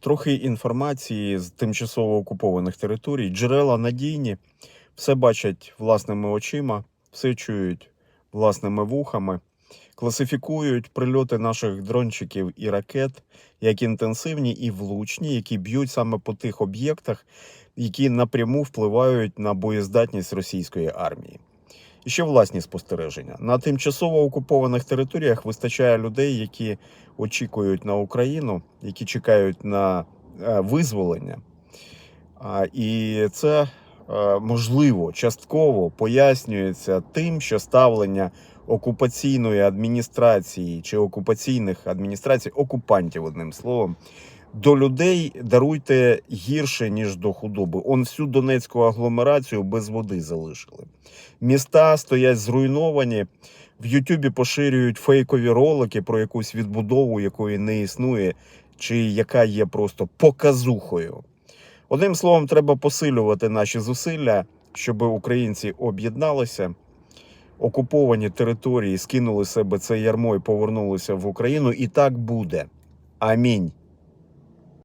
Трохи інформації з тимчасово окупованих територій. Джерела надійні, все бачать власними очима, все чують власними вухами, класифікують прильоти наших дрончиків і ракет як інтенсивні і влучні, які б'ють саме по тих об'єктах, які напряму впливають на боєздатність російської армії. І ще власні спостереження. На тимчасово окупованих територіях вистачає людей, які очікують на Україну, які чекають на е, визволення. І це е, можливо частково пояснюється тим, що ставлення окупаційної адміністрації чи окупаційних адміністрацій, окупантів, одним словом, до людей даруйте гірше, ніж до худоби. Он всю Донецьку агломерацію без води залишили. Міста стоять зруйновані. В Ютубі поширюють фейкові ролики про якусь відбудову, якої не існує, чи яка є просто показухою. Одним словом, треба посилювати наші зусилля, щоб українці об'єдналися, окуповані території скинули себе це ярмо і повернулися в Україну. І так буде. Амінь.